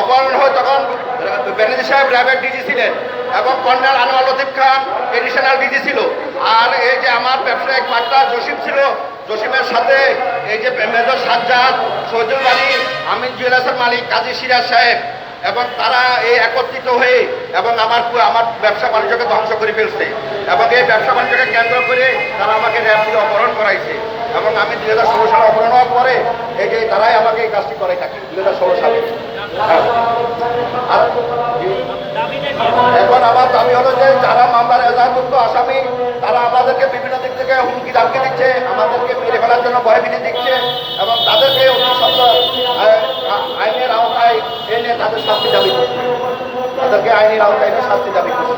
অপহরণ হয় তখন বেনজির সাহেব র্যাবের ডিজি ছিলেন এবং colonel Anwar Latif Khan additional DG ছিল। আর এই যে আমার ব্যবসায়িক পার্টনার জসিম ছিল, জসিমের সাথে এই যে মেজর সাজ্জাদ সজুল বাড়ি আমিন জুয়েলার্সের মালিক কাজী সিরাজ সাহেব এবং তারা এই একত্রিত হয়ে এবং আমার আমার ব্যবসা বাণিজ্যকে ধ্বংস করে ফেলছে এবং এই ব্যবসা বাণিজ্যকে কেন্দ্র করে তারা আমাকে র্যাব অপহরণ করাইছে এবং আমি দুই হাজার ষোলো সালে অপহরণ হওয়ার পরে এই যে তারাই আমাকে এই কাজটি করে থাকি। শাস্তি দাবি করছে। তাদেরকে আইনের আওতায় এনে শাস্তি দাবি করছে।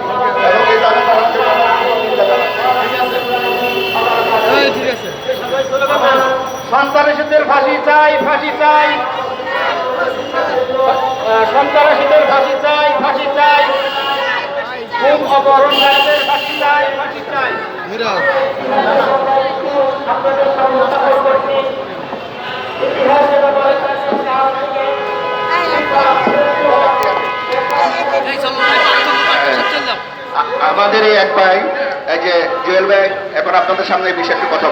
এবং এই দাবি করার জন্য আমরা নিন্দা জানাচ্ছি। সন্ত্রাসীদের ফাঁসি চাই ফাঁসি চাই। সন্ত্রাসীদের ফাঁসি চাই ফাঁসি চাই। খুব অপহরণকারীদের ফাঁসি চাই ফাঁসি চাই। ইতিহাসে আমাদের এই এক ভাই, এই যে জুয়েল ভাই এখন আপনাদের সামনে এই বিষয়ে কথা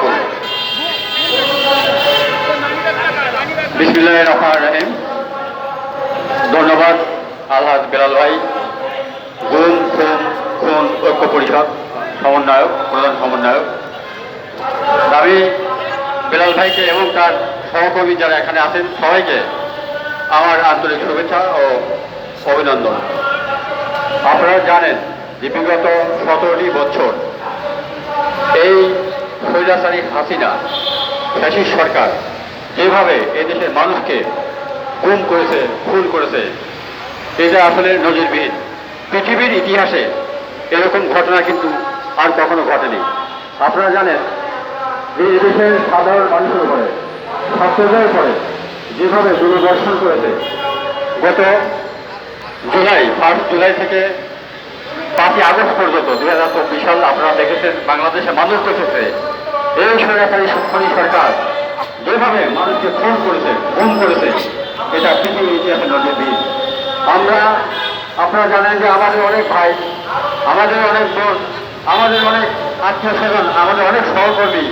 রহমান রহিম। ধন্যবাদ, আলহাজ বেলাল ভাই। গুম খুম খুন, ঐক্য পরিষদ, সমন্বয়ক, প্রধান সমন্বয়ক। আমি বেলাল ভাইকে এবং তার সহকর্মী যারা এখানে আছেন, সবাইকে আমার আন্তরিক শুভেচ্ছা ও অভিনন্দন। আপনারা জানেন যে বিগত সতেরোটি বছর। এই স্বৈরাচারী হাসিনা ফ্যাসিস্ট সরকার, যেভাবে এই দেশের মানুষকে গুম করেছে, খুন করেছে এটা আসলে নজিরবিহীন। পৃথিবীর ইতিহাসে এরকম ঘটনা কিন্তু আর কখনো ঘটেনি। আপনারা জানেন যে এই দেশের সাধারণ মানুষের উপরে, ছাত্রদের উপরে যেভাবে দূরদর্শন করেছে, গত জুলাই, ফার্স্ট জুলাই থেকে পাঁচই আগস্ট পর্যন্ত, দুই হাজার চব্বিশ সাল আপনারা দেখেছেন, বাংলাদেশে মানুষ দেখেছে। এই সরকারি সরকারি সরকার যেভাবে মানুষকে খুন করেছে, গুম করেছে, এটা পৃথিবীর ইতিহাসে নজিরবিহীন আমরা, আপনারা জানেন যে আমাদের অনেক ভাই, আমাদের অনেক বোন, আমাদের অনেক আত্মীয় স্বজন আমাদের অনেক সহকর্মী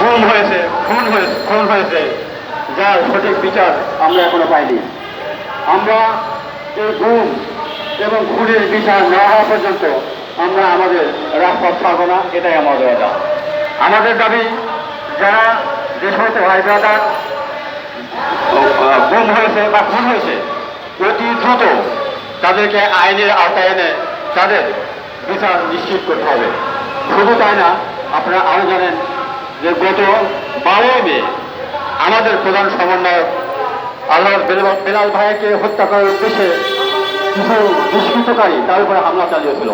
গুম হয়েছে, খুন হয়েছে খুন হয়েছে, যার সঠিক বিচার আমরা এখনও পাইনি। আমরা এই গুম এবং খুনের বিচার না হওয়া পর্যন্ত আমরা আমাদের রাজপথ ছাড়বো না, এটাই আমাদের দাবি। আমাদের দাবি যারা যে সমস্ত ভাই ব্রাদার গুম হয়েছে বা খুন হয়েছে, অতি দ্রুত তাদেরকে আইনের আওতায় এনে তাদের বিচার নিশ্চিত করতে হবে। শুধু তাই না, আপনারা আরও জানেন যে গত বারোই মে আমাদের প্রধান সমন্বয়ক আল্লাহ বেলাল ভাইকে হত্যা করার উদ্দেশ্যে কিছু দুষ্কৃতকারী, তার উপরে হামলা চালিয়েছিল।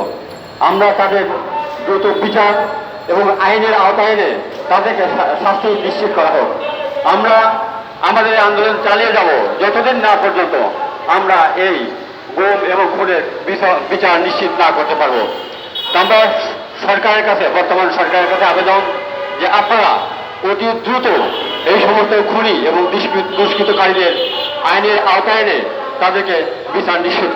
আমরা তাদের দ্রুত বিচার এবং আইনের আওতায় এনে তাদেরকে শাস্তি নিশ্চিত করা হোক। আমরা আমাদের আন্দোলন চালিয়ে যাব যতদিন না পর্যন্ত আমরা এই গুম এবং খুনের বিচার- নিশ্চিত না করতে পারব। আমরা সরকারের কাছে, বর্তমান সরকারের কাছে আবেদন যে আপনারা অতি দ্রুত এই সমস্ত খুনি এবং দুষ্কৃতকারীদের আইনের আওতায় এনে তাদেরকে বিচার নিশ্চিত